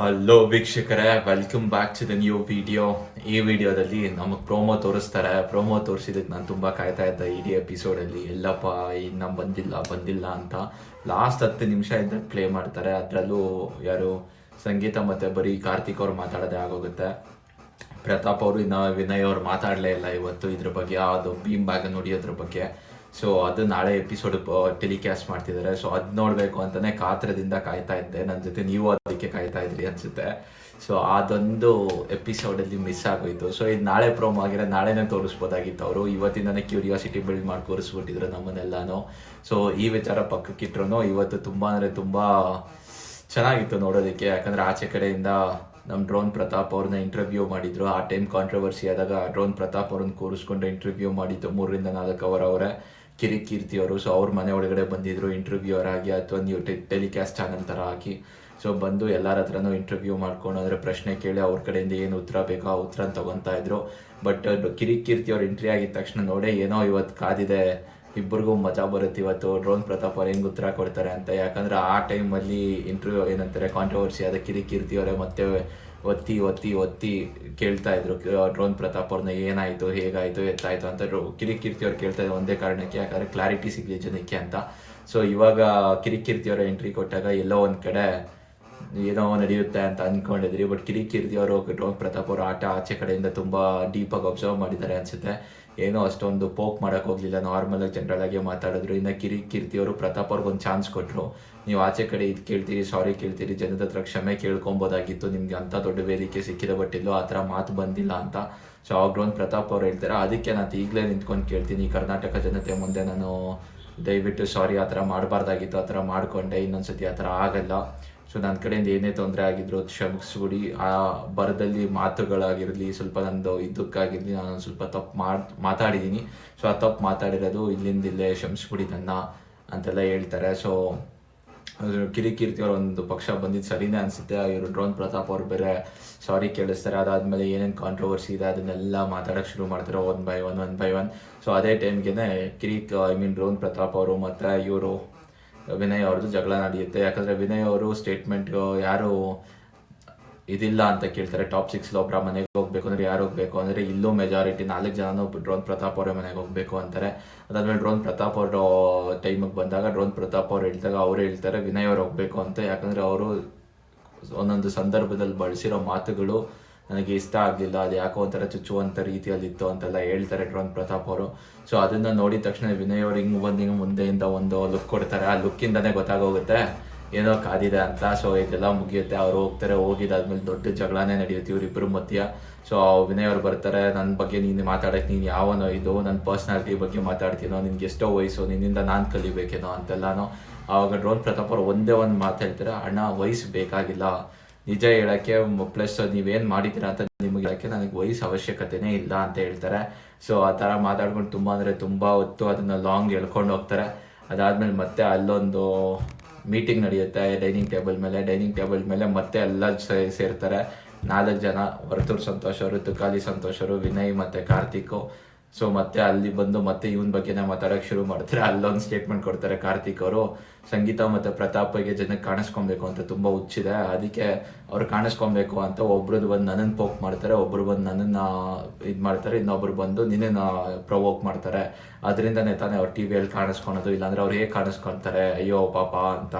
Hello ವೀಕ್ಷಕರೇ. Welcome back to the new video ಈ ವಿಡಿಯೋದಲ್ಲಿ ನಮಗೆ ಪ್ರೋಮೋ ತೋರಿಸ್ತಾರೆ. ಪ್ರೋಮೋ ತೋರಿಸಿದಕ್ಕೆ ನಾನು ತುಂಬ ಕಾಯ್ತಾ ಇದ್ದೆ ಇಡೀ ಎಪಿಸೋಡಲ್ಲಿ ಎಲ್ಲಪ್ಪ, ಇನ್ನು ಬಂದಿಲ್ಲ ಬಂದಿಲ್ಲ ಅಂತ. ಲಾಸ್ಟ್ ಹತ್ತು ನಿಮಿಷ ಇದ್ದಾಗ ಪ್ಲೇ ಮಾಡ್ತಾರೆ. ಅದರಲ್ಲೂ ಯಾರು ಸಂಗೀತ ಮತ್ತು ಬರೀ ಕಾರ್ತಿಕ್ ಅವ್ರು ಮಾತಾಡೋದೇ ಆಗೋಗುತ್ತೆ. ಪ್ರತಾಪ್ ಅವರು ಇನ್ನು ವಿನಯ್ ಅವ್ರು ಮಾತಾಡಲೇ ಇಲ್ಲ ಇವತ್ತು ಇದ್ರ ಬಗ್ಗೆ. ಅದು ಭೀಮ್ ಬ್ಯಾಗ್ ನೋಡಿಯೋದ್ರ ಬಗ್ಗೆ. ಸೊ ಅದು ನಾಳೆ ಎಪಿಸೋಡ್ ಟೆಲಿಕಾಸ್ಟ್ ಮಾಡ್ತಿದ್ದಾರೆ ಸೊ ಅದು ನೋಡಬೇಕು ಅಂತಲೇ ಕಾತ್ರದಿಂದ ಕಾಯ್ತಾ ಇದ್ದೆ. ನನ್ನ ಜೊತೆ ನೀವು ಅದಕ್ಕೆ ಕಾಯ್ತಾ ಇದ್ರಿ ಅನ್ಸುತ್ತೆ. ಸೊ ಅದೊಂದು ಎಪಿಸೋಡಲ್ಲಿ ಮಿಸ್ ಆಗೋಯ್ತು. ಸೊ ಇದು ನಾಳೆ ಪ್ರೋಮೋ ಆಗಿರೋ ನಾಳೆನೇ ತೋರಿಸ್ಬೋದಾಗಿತ್ತು ಅವರು. ಇವತ್ತಿಂದನೇ ಕ್ಯೂರಿಯಾಸಿಟಿ ಬಿಲ್ಡ್ ಮಾಡಿ ಕೂರಿಸ್ಬಿಟ್ಟಿದ್ರು ನಮ್ಮನ್ನೆಲ್ಲಾನು. ಸೊ ಈ ವಿಚಾರ ಪಕ್ಕಕ್ಕಿಟ್ರು ಇವತ್ತು ತುಂಬ ಅಂದರೆ ತುಂಬ ಚೆನ್ನಾಗಿತ್ತು ನೋಡೋದಕ್ಕೆ. ಯಾಕಂದರೆ ಆಚೆ ಕಡೆಯಿಂದ ನಮ್ಮ ಡ್ರೋನ್ ಪ್ರತಾಪ್ ಅವ್ರನ್ನ ಇಂಟರ್ವ್ಯೂ ಮಾಡಿದ್ರು. ಆ ಟೈಮ್ ಕಾಂಟ್ರವರ್ಸಿ ಆದಾಗ ಡ್ರೋನ್ ಪ್ರತಾಪ್ ಅವ್ರನ್ನ ಕೂರಿಸ್ಕೊಂಡು ಇಂಟರ್ವ್ಯೂ ಮಾಡಿದ್ದು ಮೂರರಿಂದ ನಾಲ್ಕು ಅವರ್ ಅವರೇ ಕಿರಿ ಕೀರ್ತಿ ಅವರು ಸೊ ಅವ್ರ ಮನೆ ಒಳಗಡೆ ಬಂದಿದ್ರು ಇಂಟರ್ವ್ಯೂವರ್ ಆಗಿ ಅಥವಾ ನೀವು ಟೆಲಿಕಾಸ್ಟ್ ಚಾನಲ್ ಥರ ಹಾಕಿ. ಸೊ ಬಂದು ಎಲ್ಲರ ಹತ್ರನೂ ಇಂಟರ್ವ್ಯೂ ಮಾಡ್ಕೊಂಡು ಅಂದರೆ ಪ್ರಶ್ನೆ ಕೇಳಿ ಅವ್ರ ಕಡೆಯಿಂದ ಏನು ಉತ್ತರ ಬೇಕೋ ಆ ಉತ್ತರ ತಗೊತಾ ಇದ್ರು. ಬಟ್ ಕಿರಿಕೀರ್ತಿ ಅವ್ರ ಎಂಟ್ರಿ ಆಗಿದ ತಕ್ಷಣ ನೋಡೇ, ಏನೋ ಇವತ್ತು ಕಾದಿದೆ ಇಬ್ಬರಿಗೂ ಮಜಾ ಬರುತ್ತೆ ಇವತ್ತು, ಡ್ರೋನ್ ಪ್ರತಾಪ್ ಅವ್ರು ಹೆಂಗೆ ಉತ್ತರ ಕೊಡ್ತಾರೆ ಅಂತ. ಯಾಕಂದ್ರೆ ಆ ಟೈಮಲ್ಲಿ ಇಂಟರ್ವ್ಯೂ ಏನಂತಾರೆ ಕಾಂಟ್ರವರ್ಸಿ ಆದ ಕಿರಿಕೀರ್ತಿ ಅವರೇ ಮತ್ತೆ ಒತ್ತಿ ಒತ್ತಿ ಒತ್ತಿ ಕೇಳ್ತಾ ಇದ್ರು. ಡ್ರೋನ್ ಪ್ರತಾಪ್ ಅವ್ರನ್ನ ಏನಾಯ್ತು, ಹೇಗಾಯ್ತು, ಎತ್ತಾಯ್ತು ಅಂತ ಕಿರಿಕಿರ್ತಿ ಕಿರಿ ಕೀರ್ತಿ ಅವ್ರು ಕೇಳ್ತಾ ಇದ್ರು ಒಂದೇ ಕಾರಣಕ್ಕೆ, ಯಾಕಂದ್ರೆ ಕ್ಲಾರಿಟಿ ಸಿಗ್ಲಿ ಜನಕ್ಕೆ ಅಂತ. ಸೊ ಇವಾಗ ಕಿರಿ ಕೀರ್ತಿ ಅವರ ಎಂಟ್ರಿ ಕೊಟ್ಟಾಗ ಎಲ್ಲೋ ಒಂದ್ ಕಡೆ ಏನೋ ನಡೆಯುತ್ತೆ ಅಂತ ಅನ್ಕೊಂಡಿದ್ರಿ ಬಟ್ ಕಿರಿ ಕೀರ್ತಿ ಅವರು, ಡ್ರೋನ್ ಪ್ರತಾಪ್ ಅವರು ಆಟ ಆಚೆ ಕಡೆಯಿಂದ ತುಂಬಾ ಡೀಪ್ ಆಗಿ ಅಬ್ಸರ್ವ್ ಮಾಡಿದ್ದಾರೆ ಅನ್ಸುತ್ತೆ. ಏನೋ ಅಷ್ಟೊಂದು ಪೋಕ್ ಮಾಡಕ್ ಹೋಗ್ಲಿಲ್ಲ. ನಾರ್ಮಲ್ ಆಗಿ ಜನರಲ್ ಆಗಿ ಮಾತಾಡಿದ್ರು. ಇನ್ನ ಕಿರಿ, ಕೀರ್ತಿ ಅವರು ಪ್ರತಾಪ್ ಅವ್ರಿಗೆ ಒಂದು ಚಾನ್ಸ್ ಕೊಟ್ರು. ನೀವು ಆಚೆ ಕಡೆ ಇದು ಕೇಳ್ತೀರಿ ಸಾರಿ ಕೇಳ್ತೀರಿ, ಜನದ ಹತ್ರ ಕ್ಷಮೆ ಕೇಳ್ಕೊಬೋದಾಗಿತ್ತು ನಿಮ್ಗೆ ಅಂತ ದೊಡ್ಡ ವೇದಿಕೆ ಸಿಕ್ಕಿದ ಬಟ್ ಇಲ್ಲೋ ಆ ಥರ ಮಾತು ಬಂದಿಲ್ಲ ಅಂತ. ಸೊ ಅವ್ರೊಂದು ಪ್ರತಾಪ್ ಅವ್ರು ಹೇಳ್ತಾರೆ. ಅದಕ್ಕೆ ನಾನು ಈಗಲೇ ನಿಂತ್ಕೊಂಡು ಕೇಳ್ತೀನಿ. ಕರ್ನಾಟಕ ಜನತೆ ಮುಂದೆ ನಾನು ದಯವಿಟ್ಟು ಸಾರಿ ಆ ಥರ ಮಾಡಬಾರ್ದಾಗಿತ್ತು, ಆ ಥರ ಮಾಡಿಕೊಂಡೆ, ಇನ್ನೊಂದ್ಸತಿ ಆ ಥರ ಆಗಲ್ಲ. ಸೊ ನನ್ನ ಕಡೆಯಿಂದ ಏನೇ ತೊಂದರೆ ಆಗಿದ್ರು ಕ್ಷಮಿಸ್ಬಿಡಿ. ಆ ಬರದಲ್ಲಿ ಮಾತುಗಳಾಗಿರಲಿ, ಸ್ವಲ್ಪ ನಂದು ಇದಕ್ಕಾಗಿರಲಿ ನಾನು ಸ್ವಲ್ಪ ತಪ್ಪು ಮಾಡಿ ಮಾತಾಡಿದ್ದೀನಿ ಸೊ ಆ ತಪ್ಪು ಮಾತಾಡಿರೋದು ಇಲ್ಲಿಂದ ಇಲ್ಲೇ ಕ್ಷಮಿಸ್ಬಿಡಿ ನನ್ನ ಅಂತೆಲ್ಲ ಹೇಳ್ತಾರೆ. ಸೊ ಕಿರಿಕೀರ್ತಿ ಅವ್ರ ಒಂದು ಪಕ್ಷ ಬಂದಿದ್ದು ಸರಿನೇ ಅನ್ಸುತ್ತೆ. ಇವರು ಡ್ರೋನ್ ಪ್ರತಾಪ್ ಅವ್ರು ಬೇರೆ ಸಾರಿ ಕೇಳಿಸ್ತಾರೆ. ಅದಾದ್ಮೇಲೆ ಏನೇನು ಕಾಂಟ್ರವರ್ಸಿ ಇದೆ ಅದನ್ನೆಲ್ಲ ಮಾತಾಡೋಕೆ ಶುರು ಮಾಡ್ತಾರೆ one by one one by one so ಅದೇ ಟೈಮ್ಗೆ ಕಿರಿಕ್ ಐ ಮೀನ್ ಡ್ರೋನ್ ಪ್ರತಾಪ್ ಅವರು ಮತ್ತು ಇವರು, ವಿನಯ್ ಅವ್ರದ್ದು ಜಗಳ ನಡೆಯುತ್ತೆ. ಯಾಕಂದ್ರೆ ವಿನಯ್ ಅವರು ಸ್ಟೇಟ್ಮೆಂಟ್ ಯಾರು ಇದಿಲ್ಲ ಅಂತ ಕೇಳ್ತಾರೆ. ಟಾಪ್ ಸಿಕ್ಸ್ ಒಬ್ಬರ ಮನೆಗೆ ಹೋಗ್ಬೇಕು ಅಂದ್ರೆ ಯಾರು ಹೋಗ್ಬೇಕು? ಅಂದ್ರೆ ಇಲ್ಲೂ ಮೆಜಾರಿಟಿ ನಾಲ್ಕು ಜನನೂ ಡ್ರೋನ್ ಪ್ರತಾಪ್ ಅವರ ಮನೆಗೆ ಹೋಗ್ಬೇಕು ಅಂತಾರೆ. ಅದಾದ್ಮೇಲೆ ಡ್ರೋನ್ ಪ್ರತಾಪ್ ಅವರು ಟೈಮಿಗೆ ಬಂದಾಗ ಡ್ರೋನ್ ಪ್ರತಾಪ್ ಅವ್ರು ಹೇಳ್ದಾಗ ಅವರು ಹೇಳ್ತಾರೆ, ವಿನಯ್ ಅವ್ರು ಹೋಗ್ಬೇಕು ಅಂತ. ಯಾಕಂದ್ರೆ ಅವರು ಒಂದೊಂದು ಸಂದರ್ಭದಲ್ಲಿ ಬಳಸಿರೋ ಮಾತುಗಳು ನನಗೆ ಇಷ್ಟ ಆಗಲಿಲ್ಲ. ಅದು ಯಾಕೋ ಒಂಥರ ಚುಚ್ಚುವಂಥ ರೀತಿಯಲ್ಲಿತ್ತು ಅಂತೆಲ್ಲ ಹೇಳ್ತಾರೆ ಡ್ರೋನ್ ಪ್ರತಾಪ್ ಅವರು. ಸೊ ಅದನ್ನ ನೋಡಿದ ತಕ್ಷಣ ವಿನಯ್ ಅವ್ರು ಹಿಂಗೆ ಬಂದು ಹಿಂಗೆ ಮುಂದೆಯಿಂದ ಒಂದು ಲುಕ್ ಕೊಡ್ತಾರೆ. ಆ ಲುಕ್ಕಿಂದನೇ ಗೊತ್ತಾಗೋಗುತ್ತೆ. ಏನೋ ಕಾದಿದೆ ಅಂತ. ಸೊ ಇದೆಲ್ಲ ಮುಗಿಯುತ್ತೆ. ಅವ್ರು ಹೋಗ್ತಾರೆ. ಹೋಗಿದಾದ್ಮೇಲೆ ದೊಡ್ಡ ಜಗಳನೇ ನಡೆಯುತ್ತೆ ಇವ್ರಿಬ್ಬರ ಮಧ್ಯ. ಸೊ ವಿನಯ್ ಅವ್ರು ಬರ್ತಾರೆ. ನನ್ನ ಬಗ್ಗೆ ನೀನು ಮಾತಾಡಕ್ಕೆ ನೀನು ಯಾವನೋ ಇದು ನನ್ನ ಪರ್ಸ್ನಾಲಿಟಿ ಬಗ್ಗೆ ಮಾತಾಡ್ತೀನೋ, ನಿನ್ಗೆ ಎಷ್ಟೋ ವಯಸ್ಸು, ನಿನ್ನಿಂದ ನಾನು ಕಲಿಬೇಕೇನೋ ಅಂತೆಲ್ಲನೋ. ಆವಾಗ ಡ್ರೋನ್ ಪ್ರತಾಪ್ ಅವ್ರು ಒಂದೇ ಒಂದು ಮಾತು ಹೇಳ್ತಾರೆ. ಅಣ್ಣ, ವಯಸ್ಸು ಬೇಕಾಗಿಲ್ಲ. ನಿಜ ಹೇಳಕ್ಕೆ ಪ್ಲಸ್ ನೀವೇನ್ ಮಾಡಿದ್ದೀರಾ ಅಂತ ನಿಮಗೆ ಹೇಳಕ್ಕೆ ನನಗೆ ವಯಸ್ಸು ಅವಶ್ಯಕತೆನೇ ಇಲ್ಲ ಅಂತ ಹೇಳ್ತಾರೆ. ಸೊ ಆ ಥರ ಮಾತಾಡ್ಕೊಂಡು ತುಂಬ ಅಂದರೆ ತುಂಬಾ ಹೊತ್ತು ಅದನ್ನ ಲಾಂಗ್ ಎಳ್ಕೊಂಡು ಹೋಗ್ತಾರೆ. ಅದಾದ್ಮೇಲೆ ಮತ್ತೆ ಅಲ್ಲೊಂದು ಮೀಟಿಂಗ್ ನಡೆಯುತ್ತೆ ಡೈನಿಂಗ್ ಟೇಬಲ್ ಮೇಲೆ ಡೈನಿಂಗ್ ಟೇಬಲ್ ಮೇಲೆ ಮತ್ತೆ ಎಲ್ಲ ಸೇರ್ತಾರೆ. ನಾಲ್ಕು ಜನ, ವರ್ತೂರ್ ಸಂತೋಷ್ ಅವರು, ತುಕಾಲಿ ಸಂತೋಷ್ ಅವರು, ವಿನಯ್ ಮತ್ತೆ ಕಾರ್ತಿಕ್. ಸೊ ಮತ್ತೆ ಅಲ್ಲಿ ಬಂದು ಮತ್ತೆ ಇವನ್ ಬಗ್ಗೆನೇ ಮಾತಾಡಕ್ ಶುರು ಮಾಡ್ತಾರೆ. ಅಲ್ಲೊಂದು ಸ್ಟೇಟ್ಮೆಂಟ್ ಕೊಡ್ತಾರೆ ಕಾರ್ತಿಕ್ ಅವರು. ಸಂಗೀತ ಮತ್ತೆ ಪ್ರತಾಪ್ಗೆ ಜನಕ್ಕೆ ಕಾಣಿಸ್ಕೊಬೇಕು ಅಂತ ತುಂಬಾ ಹುಚ್ಚಿದೆ ಅದಕ್ಕೆ ಅವ್ರು ಕಾಣಿಸ್ಕೊಬೇಕು ಅಂತ ಒಬ್ರದ್ದು ಬಂದು ನನ್ನನ್ನು ಪೋಕ್ ಮಾಡ್ತಾರೆ, ಒಬ್ರು ಬಂದು ನನ್ನನ್ನ ಇದು ಮಾಡ್ತಾರೆ, ಇನ್ನೊಬ್ರು ಬಂದು ನಿನ್ನ ಪ್ರವೋಕ್ ಮಾಡ್ತಾರೆ. ಅದರಿಂದನೇ ತಾನೇ ಅವ್ರು ಟಿ ವಿಯಲ್ಲಿ ಕಾಣಿಸ್ಕೊಳೋದು, ಇಲ್ಲಾಂದ್ರೆ ಅವ್ರು ಹೇಗೆ ಕಾಣಿಸ್ಕೊಳ್ತಾರೆ, ಅಯ್ಯೋ ಪಾಪ ಅಂತ.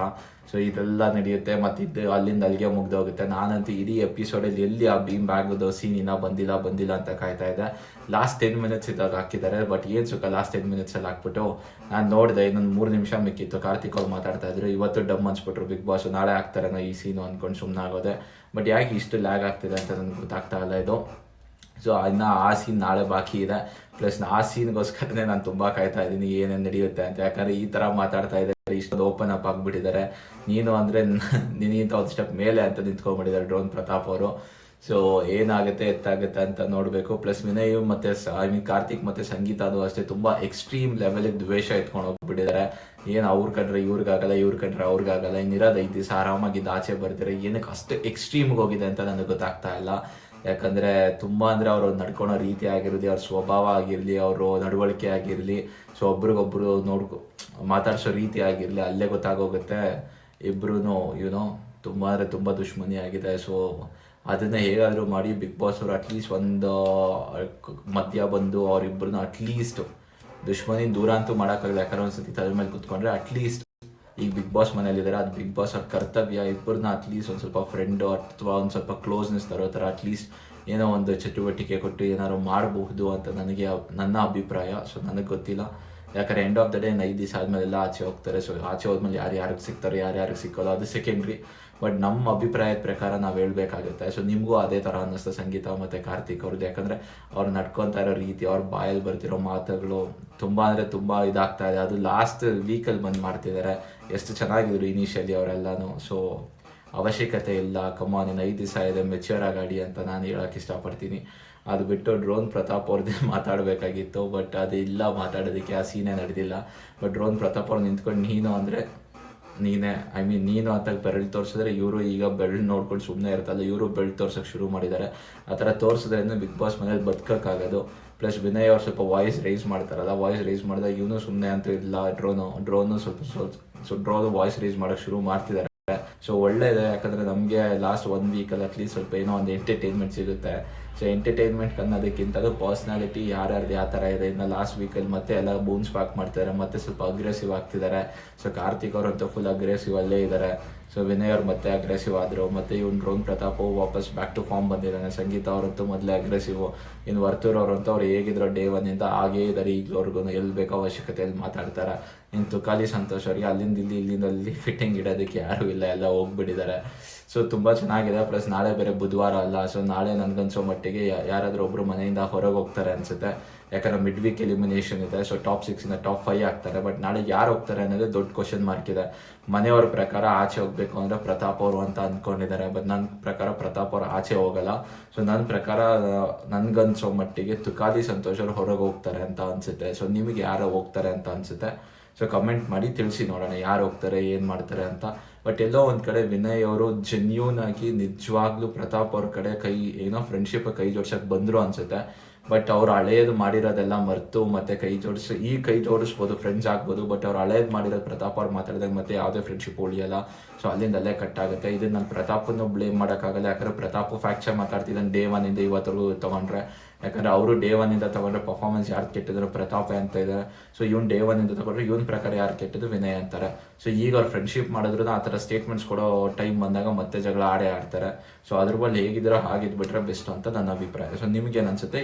ಸೊ ಇದೆಲ್ಲ ನಡೆಯುತ್ತೆ ಮತ್ತು ಇದು ಅಲ್ಲಿಂದ ಅಲ್ಲಿಗೆ ಮುಗ್ದೋಗುತ್ತೆ. ನಾನಂತೂ ಇಡೀ ಎಪಿಸೋಡಲ್ಲಿ ಎಲ್ಲಿ ಆ ಭೀಮ್ ಬ್ಯಾಗ್ದು ಸೀನ್ ಇನ್ನ ಬಂದಿಲ್ಲ ಬಂದಿಲ್ಲ ಅಂತ ಕಾಯ್ತಾ ಇದ್ದೆ. ಲಾಸ್ಟ್ ಟೆನ್ ಮಿನಿಟ್ಸ್ ಇದ್ದಾಗ ಹಾಕಿದ್ದಾರೆ ಬಟ್ ಏನು ಸುಖ ಲಾಸ್ಟ್ ಟೆನ್ ಮಿನಿಟ್ಸಲ್ಲಿ ಹಾಕ್ಬಿಟ್ಟು, ನಾನು ನೋಡಿದೆ ಇನ್ನೊಂದು ಮೂರು ನಿಮಿಷ ಮಿಕ್ಕಿತ್ತು ಕಾರ್ತಿಕ್ ಅವ್ರು ಮಾತಾಡ್ತಾ ಇದ್ರು, ಇವತ್ತು ಡಮ್ ಅನ್ಸ್ಬಿಟ್ರು ಬಿಗ್ ಬಾಸ್ ನಾಳೆ ಹಾಕ್ತಾರೇನೋ ಈ ಸೀನು ಅಂದ್ಕೊಂಡು ಸುಮ್ಮನಾಗೋದೆ ಬಟ್ ಯಾಕೆ ಇಷ್ಟು ಲ್ಯಾಗ್ ಆಗ್ತಿದೆ ಅಂತ ನನಗೆ ಗೊತ್ತಾಗ್ತಾ ಇಲ್ಲ ಇದು. ಸೊ ಇನ್ನು ಆ ಸೀನ್ ನಾಳೆ ಬಾಕಿ ಇದೆ. ಪ್ಲಸ್ ಆ ಸೀನ್ಗೋಸ್ಕರನೇ ನಾನು ತುಂಬ ಕಾಯ್ತಾ ಇದ್ದೀನಿ, ಏನೇನು ನಡೆಯುತ್ತೆ ಅಂತ. ಯಾಕಂದ್ರೆ ಈ ಥರ ಮಾತಾಡ್ತಾ ಇದ್ದಾರೆ, ಇಷ್ಟೊಂದು ಓಪನ್ ಅಪ್ ಆಗಿಬಿಟ್ಟಿದ್ದಾರೆ. ನೀನು ಅಂದರೆ ನಿನಗಿಂತ ಒಂದು ಸ್ಟೆಪ್ ಮೇಲೆ ಅಂತ ನಿಂತ್ಕೊಂಡ್ಬಿಟ್ಟಿದ್ದಾರೆ ಡ್ರೋನ್ ಪ್ರತಾಪ್ ಅವರು. ಸೊ ಏನಾಗುತ್ತೆ, ಎತ್ತಾಗುತ್ತೆ ಅಂತ ನೋಡಬೇಕು. ಪ್ಲಸ್ ವಿನಯ್ ಮತ್ತೆ ಐ ಮೀನ್ ಕಾರ್ತಿಕ್ ಮತ್ತು ಸಂಗೀತ ಅದು ಅಷ್ಟೇ ತುಂಬ ಎಕ್ಸ್ಟ್ರೀಮ್ ಲೆವೆಲಿಗೆ ದ್ವೇಷ ಎತ್ಕೊಂಡು ಹೋಗ್ಬಿಟ್ಟಿದ್ದಾರೆ. ಏನು ಅವ್ರ ಕಂಡ್ರೆ ಇವ್ರಿಗಾಗಲ್ಲ ಇವ್ರ ಕಂಡ್ರೆ ಅವ್ರಿಗಾಗಲ್ಲ ಇನ್ನಿರೋದು ಐದು ದಿವಸ ಆರಾಮಾಗಿದ್ದು ಆಚೆ ಬರ್ತಾರೆ. ಏನಕ್ಕೆ ಅಷ್ಟು ಎಕ್ಸ್ಟ್ರೀಮ್ಗೆ ಹೋಗಿದೆ ಅಂತ ನನಗೆ ಗೊತ್ತಾಗ್ತಾ ಇಲ್ಲ. ಯಾಕಂದ್ರೆ ತುಂಬಾ ಅಂದ್ರೆ ಅವರು ನಡ್ಕೊಳೋ ರೀತಿ ಆಗಿರಲಿ, ಅವ್ರ ಸ್ವಭಾವ ಆಗಿರಲಿ, ಅವರು ನಡವಳಿಕೆ ಆಗಿರಲಿ, ಸೊ ಒಬ್ರಿಗೊಬ್ರು ನೋಡ್ಕೊ, ಮಾತಾಡ್ಸೋ ರೀತಿ ಆಗಿರಲಿ, ಅಲ್ಲೇ ಗೊತ್ತಾಗೋಗುತ್ತೆ. ಇಬ್ರು ಯುನೋ ತುಂಬ ಅಂದರೆ ತುಂಬ ದುಶ್ಮನಿ ಆಗಿದೆ. ಸೊ ಅದನ್ನ ಹೇಗಾದರೂ ಮಾಡಿ ಬಿಗ್ ಬಾಸ್ ಅವರು ಅಟ್ಲೀಸ್ಟ್ ಒಂದು ಮಧ್ಯ ಬಂದು ಅವರಿಬ್ಬರನ್ನ ಅಟ್ಲೀಸ್ಟ್ ದುಶ್ಮನಿ ದೂರ ಅಂತೂ ಮಾಡೋಕ್ಕಾಗಲ್ಲ. ಯಾಕಂದ್ರೆ ಒಂದ್ಸತಿ ತಲೆ ಮೇಲೆ ಕುತ್ಕೊಂಡ್ರೆ ಅಟ್ಲೀಸ್ಟ್ ಈಗ ಬಿಗ್ ಬಾಸ್ ಮನೇಲಿದ್ದಾರೆ ಅದು ಬಿಗ್ ಬಾಸ್ ಅವ್ರ ಕರ್ತವ್ಯ. ಇಬ್ಬರನ್ನ ಅಟ್ಲೀಸ್ಟ್ ಒಂದು ಸ್ವಲ್ಪ ಫ್ರೆಂಡು ಅಥವಾ ಒಂದು ಸ್ವಲ್ಪ ಕ್ಲೋಸ್ನೆಸ್ ತರೋ ಥರ ಅಟ್ಲೀಸ್ಟ್ ಏನೋ ಒಂದು ಚಟುವಟಿಕೆ ಕೊಟ್ಟು ಏನಾದ್ರು ಮಾಡಬಹುದು ಅಂತ ನನಗೆ ನನ್ನ ಅಭಿಪ್ರಾಯ. ಸೊ ನನಗೆ ಗೊತ್ತಿಲ್ಲ. ಯಾಕಂದ್ರೆ ಎಂಡ್ ಆಫ್ ದ ಡೇ ಐದು ದಿವಸ ಆದಮೇಲೆ ಎಲ್ಲ ಆಚೆ ಹೋಗ್ತಾರೆ. ಸೊ ಆಚೆ ಹೋದ್ಮೇಲೆ ಯಾರು ಯಾರಿಗೆ ಸಿಗ್ತಾರೆ, ಯಾರು ಯಾರಿಗೆ ಸಿಕ್ಕೋದು ಅದು ಸೆಕೆಂಡ್ರಿ ಬಟ್ ನಮ್ಮ ಅಭಿಪ್ರಾಯದ ಪ್ರಕಾರ ನಾವು ಹೇಳ್ಬೇಕಾಗುತ್ತೆ. ಸೊ ನಿಮಗೂ ಅದೇ ಥರ ಅನ್ನಿಸ್ತು ಸಂಗೀತ ಮತ್ತು ಕಾರ್ತಿಕ್ ಅವ್ರದ್ದು ಯಾಕಂದರೆ ಅವ್ರು ನಡ್ಕೊತಾ ಇರೋ ರೀತಿ, ಅವ್ರ ಬಾಯಲ್ಲಿ ಬರ್ತಿರೋ ಮಾತುಗಳು ತುಂಬ ಅಂದರೆ ತುಂಬ ಇದಾಗ್ತಾ ಇದೆ. ಅದು ಲಾಸ್ಟ್ ವೀಕಲ್ಲಿ ಬಂದು ಮಾಡ್ತಿದ್ದಾರೆ ಎಷ್ಟು ಚೆನ್ನಾಗಿದ್ರು ಇನಿಷಿಯಲಿ ಅವರೆಲ್ಲನೂ. ಸೊ ಅವಶ್ಯಕತೆ ಇಲ್ಲ ಕಮ್ಮ ನೀನು ಐದು ದಿವಸ ಇದೆ ಮೆಚ್ಯೂರ್ ಆಗಾಡಿ ಅಂತ ನಾನು ಹೇಳೋಕೆ ಇಷ್ಟಪಡ್ತೀನಿ. ಅದು ಬಿಟ್ಟು ಡ್ರೋನ್ ಪ್ರತಾಪ್ ಅವ್ರದ್ದೇ ಮಾತಾಡಬೇಕಾಗಿತ್ತು ಬಟ್ ಅದು ಇಲ್ಲ ಮಾತಾಡೋದಕ್ಕೆ, ಆ ಸೀನೇ ನಡೆದಿಲ್ಲ. ಬಟ್ ಡ್ರೋನ್ ಪ್ರತಾಪ್ ಅವ್ರು ನಿಂತ್ಕೊಂಡು, ನೀನು ಅಂದರೆ ನೀನೇ ಐ ಮೀನ್ ನೀನು ಅಂತ ಬೆರಳು ತೋರಿಸಿದ್ರೆ ಇವರು ಈಗ ಬೆರಳು ನೋಡ್ಕೊಂಡು ಸುಮ್ಮನೆ ಇರ್ತಲ್ಲ ಇವರು ಬೆರಳು ತೋರ್ಸೋಕೆ ಶುರು ಮಾಡಿದ್ದಾರೆ. ಆ ಥರ ತೋರಿಸಿದ್ರಿಂದ ಬಿಗ್ ಬಾಸ್ ಮನೇಲಿ ಬದುಕೋಕ್ಕಾಗೋದು. ಪ್ಲಸ್ ವಿನಯ್ ಅವ್ರು ಸ್ವಲ್ಪ ವಾಯ್ಸ್ ರೈಸ್ ಮಾಡ್ತಾರಲ್ಲ ವಾಯ್ಸ್ ರೈಸ್ ಮಾಡಿದಾಗ ಇವನು ಸುಮ್ಮನೆ ಅಂತೂ ಇಲ್ಲ, ಡ್ರೋನು ಡ್ರೋನು ಸ್ವಲ್ಪ ಸ್ವಲ್ಪ ಸೊ ಡ್ರೋನು ವಾಯ್ಸ್ ರೀಸ್ ಮಾಡೋಕೆ ಶುರು ಮಾಡ್ತಿದ್ದಾರೆ. ಸೊ ಒಳ್ಳೇದೇ, ಯಾಕಂದ್ರೆ ನಮಗೆ ಲಾಸ್ಟ್ ಒನ್ ವೀಕಲ್ಲಿ ಅಟ್ಲೀಸ್ಟ್ ಸ್ವಲ್ಪ ಏನೋ ಒಂದು ಎಂಟರ್ಟೈನ್ಮೆಂಟ್ ಸಿಗುತ್ತೆ. ಸೊ ಎಂಟರ್ಟೈನ್ಮೆಂಟ್ ಅನ್ನೋದಕ್ಕಿಂತ ಪರ್ಸ್ನಾಲಿಟಿ ಯಾರ್ಯಾರ್ದು ಯಾವ ಥರ ಇದೆ, ಇನ್ನು ಲಾಸ್ಟ್ ವೀಕಲ್ಲಿ ಮತ್ತೆ ಎಲ್ಲ ಬೂನ್ಸ್ ಪ್ಯಾಕ್ ಮಾಡ್ತಿದ್ದಾರೆ, ಮತ್ತೆ ಸ್ವಲ್ಪ ಅಗ್ರೆಸಿವ್ ಆಗ್ತಿದ್ದಾರೆ. ಸೊ ಕಾರ್ತಿಕ್ ಅವರಂತೂ ಫುಲ್ ಅಗ್ರೆಸಿವ್ ಅಲ್ಲೇ ಇದ್ದಾರೆ. ಸೊ ವಿನಯ್ ಅವ್ರು ಮತ್ತೆ ಅಗ್ರೆಸಿವ್ ಆದರು. ಮತ್ತೆ ಇವ್ನು ರೋಹನ್ ಪ್ರತಾಪ್ ವಾಪಸ್ ಬ್ಯಾಕ್ ಟು ಫಾರ್ಮ್ ಬಂದಿದ್ದಾನೆ. ಸಂಗೀತ ಅವರಂತೂ ಮೊದಲೇ ಅಗ್ರೆಸಿವ್ ಇನ್ನು ವರ್ತೂರ್ ಅವರಂತೂ ಅವ್ರು ಹೇಗಿದ್ರು ಡೇ ಒನ್ನಿಂದ ಹಾಗೇ ಇದ್ದಾರೆ ಈಗಲವರೆಗೂ ಎಲ್ಲಿ ಬೇಕೋ ಅವಶ್ಯಕತೆಯಲ್ಲಿ ಮಾತಾಡ್ತಾರೆ. ಇನ್ನು ತುಕಾಲಿ ಸಂತೋಷ್ ಅವರಿಗೆ ಅಲ್ಲಿಂದ ಇಲ್ಲಿ ಇಲ್ಲಿಂದ ಅಲ್ಲಿ ಫಿಟ್ಟಿಂಗ್ ಇಡೋದಕ್ಕೆ ಯಾರೂ ಇಲ್ಲ. ಎಲ್ಲ ಹೋಗ್ಬಿಟ್ಟಿದ್ದಾರೆ. ಸೊ ತುಂಬ ಚೆನ್ನಾಗಿದೆ. ಪ್ಲಸ್ ನಾಳೆ ಬೇರೆ ಬುಧವಾರ ಅಲ್ಲ. ಸೊ ನಾಳೆ ನನ್ಗನ್ಸೋ ಮಟ್ಟಿಗೆ ಯಾರಾದರೂ ಒಬ್ರು ಮನೆಯಿಂದ ಹೊರಗೆ ಹೋಗ್ತಾರೆ ಅನ್ಸುತ್ತೆ. ಯಾಕಂದ್ರೆ ಮಿಡ್ ವೀಕ್ ಎಲಿಮಿನೇಷನ್ ಇದೆ ಸೊ ಟಾಪ್ ಸಿಕ್ಸಿಂದ ಟಾಪ್ ಫೈವ್ ಆಗ್ತಾರೆ. ಬಟ್ ನಾಳೆ ಯಾರು ಹೋಗ್ತಾರೆ ಅನ್ನೋದು ದೊಡ್ಡ ಕ್ವಶನ್ ಮಾರ್ಕ್ ಇದೆ. ಮನೆಯವ್ರ ಪ್ರಕಾರ ಆಚೆ ಹೋಗ್ಬೇಕು ಅಂದ್ರೆ ಪ್ರತಾಪ್ ಅವರು ಅಂತ ಅಂದ್ಕೊಂಡಿದ್ದಾರೆ ಬಟ್ ನನ್ನ ಪ್ರಕಾರ ಪ್ರತಾಪ್ ಅವರು ಆಚೆ ಹೋಗಲ್ಲ. ಸೊ ನನ್ನ ಪ್ರಕಾರ, ನನ್ಗನ್ಸೋ ಮಟ್ಟಿಗೆ ತುಕಾಲಿ ಸಂತೋಷ್ ಅವರು ಹೊರಗೆ ಹೋಗ್ತಾರೆ ಅಂತ ಅನ್ಸುತ್ತೆ. ಸೊ ನಿಮಗೆ ಯಾರು ಹೋಗ್ತಾರೆ ಅಂತ ಅನ್ಸುತ್ತೆ. ಸೊ ಕಮೆಂಟ್ ಮಾಡಿ ತಿಳಿಸಿ ನೋಡೋಣ ಯಾರು ಹೋಗ್ತಾರೆ, ಏನು ಮಾಡ್ತಾರೆ ಅಂತ. ಬಟ್ ಎಲ್ಲೋ ಒಂದು ಕಡೆ ವಿನಯ್ ಅವರು ಜೆನ್ಯೂನ್ ಆಗಿ ನಿಜವಾಗ್ಲೂ ಪ್ರತಾಪ್ ಅವ್ರ ಕಡೆ ಕೈ, ಏನೋ ಫ್ರೆಂಡ್ಶಿಪ್ ಕೈ ಜೋಡ್ಸಕ್ಕೆ ಬಂದರು ಅನ್ಸುತ್ತೆ. ಬಟ್ ಅವ್ರು ಹಳೇದು ಮಾಡಿರೋದೆಲ್ಲ ಮರೆತು ಮತ್ತೆ ಕೈ ಜೋಡಿಸಿ, ಈ ಕೈ ಜೋಡಿಸ್ಬೋದು ಫ್ರೆಂಡ್ಸ್ ಆಗ್ಬೋದು ಬಟ್ ಅವ್ರು ಹಳೇದು ಮಾಡಿರೋದು ಪ್ರತಾಪ್ ಅವ್ರು ಮಾತಾಡಿದಾಗ ಮತ್ತೆ ಯಾವುದೇ ಫ್ರೆಂಡ್ಶಿಪ್ ಉಳಿಯಲ್ಲ. ಸೊ ಅಲ್ಲಿಂದ ಅಲ್ಲೇ ಕಟ್ ಆಗುತ್ತೆ. ಇದನ್ನ ನಾನು ಪ್ರತಾಪನ್ನು ಬ್ಲೇಮ್ ಮಾಡೋಕ್ಕಾಗಲ್ಲ. ಯಾಕಂದ್ರೆ ಪ್ರತಾಪ್ ಫ್ಯಾಕ್ಚರ್ ಮಾತಾಡ್ತಿದ್ದಾನೆ ಡೇ ಒನ್ ಇಂದ ಇವತ್ತರೆಗೂ ತಗೊಂಡ್ರೆ. ಯಾಕಂದ್ರೆ ಅವರು ಡೇ ಒನ್ ಇಂದ ತಗೊಂಡ್ರೆ ಪರ್ಫಾರ್ಮೆನ್ಸ್ ಯಾರು ಕೆಟ್ಟಿದ್ರು? ಪ್ರತಾಪ ಅಂತ ಇದೆ. ಸೊ ಇವ್ನು ಡೇ ಒನ್ ಇಂದ ತಗೊಂಡ್ರೆ ಇವನ್ ಪ್ರಕಾರ ಯಾರು ಕೆಟ್ಟದ್ದು? ವಿನಯ್ ಅಂತಾರೆ. ಸೊ ಈಗ ಅವ್ರು ಫ್ರೆಂಡ್ಶಿಪ್ ಮಾಡಿದ್ರು ಆ ಥರ ಸ್ಟೇಟ್ಮೆಂಟ್ಸ್ ಕೊಡೋ ಟೈಮ್ ಬಂದಾಗ ಮತ್ತೆ ಜಗಳ ಆಡೇ ಆಡ್ತಾರೆ. ಸೊ ಅದ್ರ ಬಳಿ ಹೇಗಿದ್ರೆ ಹಾಗಿದ್ಬಿಟ್ರೆ ಬೆಸ್ಟ್ ಅಂತ ನನ್ನ ಅಭಿಪ್ರಾಯ. ಸೊ ನಿಮ್ಗೆ ಅನ್ಸುತ್ತೆ?